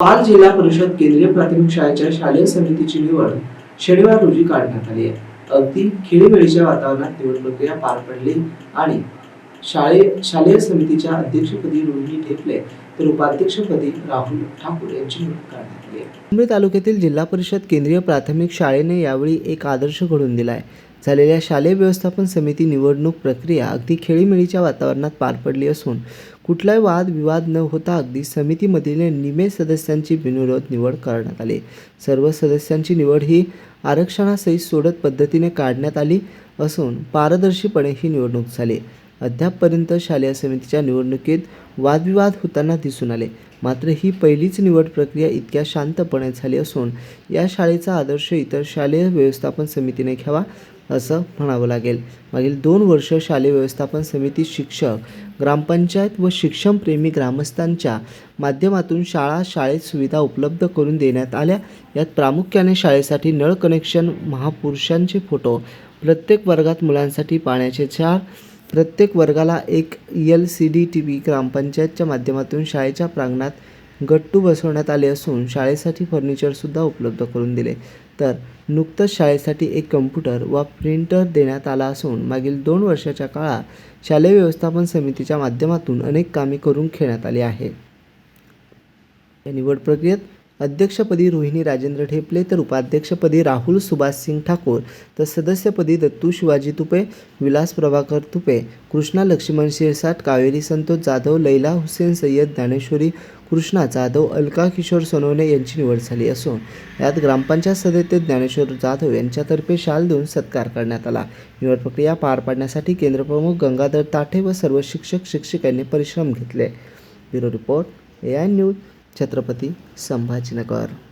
पाल जिल्हा परिषद केंद्रीय प्राथमिक शाळेच्या शालेय समितीची निवड शनिवार रोजी काढण्यात आली आहे. अगदी खेळीमेळीच्या वातावरणात निवड प्रक्रिया पार पडली आणि शाळे शालेय समितीच्या अध्यक्षपदी रोहिणी ढेपले तर उपाध्यक्षपदी राहुल ठाकूर यांची निवड करण्यात आली आहे. तालुक्यातील जिल्हा परिषद केंद्रीय प्राथमिक शाळेने यावेळी एक आदर्श घडून दिला आहे झालेल्या शालेय व्यवस्थापन समिती निवडणूक प्रक्रिया अगदी खेळीमेळीच्या वातावरणात पार पडली असून कुठलाही वाद विवाद न होता अगदी समितीमधील निमे सदस्यांची बिनविरोध निवड करण्यात आली. सर्व सदस्यांची निवड ही आरक्षणासहित सोडत पद्धतीने काढण्यात आली असून पारदर्शीपणे ही निवडणूक झाली. अद्यापपर्यंत शालेय समितीच्या निवडणुकीत वादविवाद होताना दिसून आले. मात्र ही पहिलीच निवड प्रक्रिया इतक्या शांतपणे झाली असून या शाळेचा आदर्श इतर शालेय व्यवस्थापन समितीने घ्यावा असं म्हणावं लागेल. मागील दोन वर्ष शालेय व्यवस्थापन समिती शिक्षक ग्रामपंचायत व शिक्षणप्रेमी ग्रामस्थांच्या माध्यमातून शाळा शाळेत सुविधा उपलब्ध करून देण्यात आल्या. यात प्रामुख्याने शाळेसाठी नळ कनेक्शन महापुरुषांचे फोटो प्रत्येक वर्गात मुलांसाठी पाण्याचे चार प्रत्येक वर्गाला एक L C D T V ग्रामपंचायतच्या माध्यमातून शाळेच्या प्रांगणात गट्टू बसवण्यात आले असून शाळेसाठी फर्निचरसुद्धा उपलब्ध करून दिले. तर नुकतंच शाळेसाठी एक कम्प्युटर व प्रिंटर देण्यात आला असून मागील दोन वर्षाच्या काळात शालेय व्यवस्थापन समितीच्या माध्यमातून अनेक कामे करून घेण्यात आली आहे. या निवड प्रक्रियेत अध्यक्षपदी रोहिणी राजेंद्र ठेपले तर उपाध्यक्षपदी राहुल सुभाष सिंग ठाकूर तर सदस्यपदी दत्तू शिवाजी तुपे विलास प्रभाकर तुपे कृष्णा लक्ष्मण शिरसाट कावेरी संतोष जाधव लैला हुसेन सय्यद ज्ञानेश्वरी कृष्णा जाधव अलका किशोर सोनवणे यांची निवड झाली असून यात ग्रामपंचायत सदस्य ज्ञानेश्वर जाधव यांच्यातर्फे शाल देऊन सत्कार करण्यात आला. निवड प्रक्रिया पार पाडण्यासाठी केंद्रप्रमुख गंगाधर ताठे व सर्व शिक्षक शिक्षिकांनी परिश्रम घेतले. Bureau report A I news Chhatrapati Sambhajinagar.